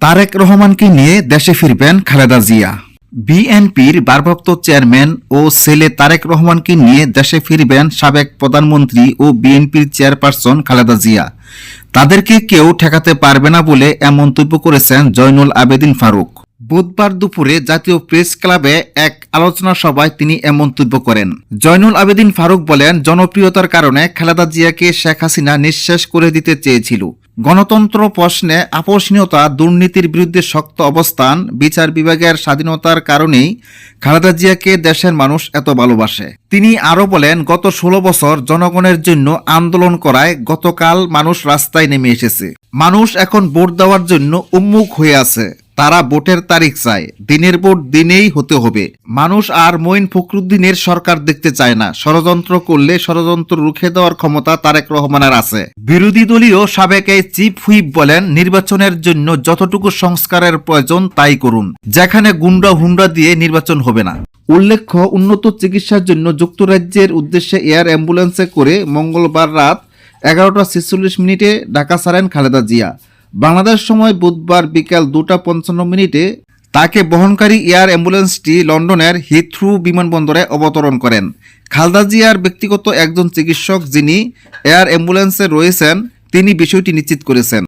তারেক রহমানকে নিয়ে দেশে ফিরবেন খালেদা জিয়া। বিএনপির ভারপ্রাপ্ত চেয়ারম্যান ও ছেলে তারেক রহমানকে নিয়ে দেশে ফিরবেন সাবেক প্রধানমন্ত্রী ও বিএনপির চেয়ারপারসন খালেদা জিয়া। তাদেরকে কেউ ঠেকাতে পারবে না বলে এমন মন্তব্য করেছেন জয়নুল আবেদিন ফারুক। বুধবার দুপুরে জাতীয় প্রেস ক্লাবে এক আলোচনা সভায় তিনি এ মন্তব্য করেন। জয়নুল আবেদিন ফারুক বলেন, জনপ্রিয়তার কারণে খালেদা জিয়াকে শেখ হাসিনা নিঃশেষ করে দিতে চেয়েছিল। গণতন্ত্র প্রশ্নে আপোষণীয়তা দুর্নীতির বিরুদ্ধে শক্ত অবস্থান, বিচার বিভাগের স্বাধীনতার কারণেই খালেদা জিয়াকে দেশের মানুষ এত ভালোবাসে। তিনি আরও বলেন, গত ষোলো বছর জনগণের জন্য আন্দোলন করায় গতকাল মানুষ রাস্তায় নেমে এসেছে। মানুষ এখন ভোট দেওয়ার জন্য উন্মুখ হয়ে আছে। তারা ভোটের তারিখ চায়। দিনের ভোট দিনেই হতে হবে। মানুষ আর মঈন ফখরুদ্দিনের সরকার দেখতে চায় না। ষড়যন্ত্র করলে ষড়যন্ত্র রুখে দেওয়ার ক্ষমতা তারেক রহমানের আছে। বিরোধী দলীয় সাবেক এই চিফ হুইপ বলেন, নির্বাচনের জন্য যতটুকু সংস্কারের প্রয়োজন তাই করুন। যেখানে গুন্ডা হুন্ডা দিয়ে নির্বাচন হবে না। উল্লেখ্য, উন্নত চিকিৎসার জন্য যুক্তরাজ্যের উদ্দেশ্যে এয়ার অ্যাম্বুলেন্সে করে মঙ্গলবার রাত এগারোটা ছেচল্লিশ মিনিটে ঢাকা ছাড়েন খালেদা জিয়া। বাংলাদেশ সময় বুধবার বিকাল দুটা পঞ্চান্ন মিনিটে তাকে বহনকারী এয়ার অ্যাম্বুলেন্সটি লন্ডনের হিথ্রু বিমানবন্দরে অবতরণ করেন। খালদা জিয়ার ব্যক্তিগত একজন চিকিৎসক যিনি এয়ার অ্যাম্বুলেন্সে রয়েছেন, তিনি বিষয়টি নিশ্চিত করেছেন।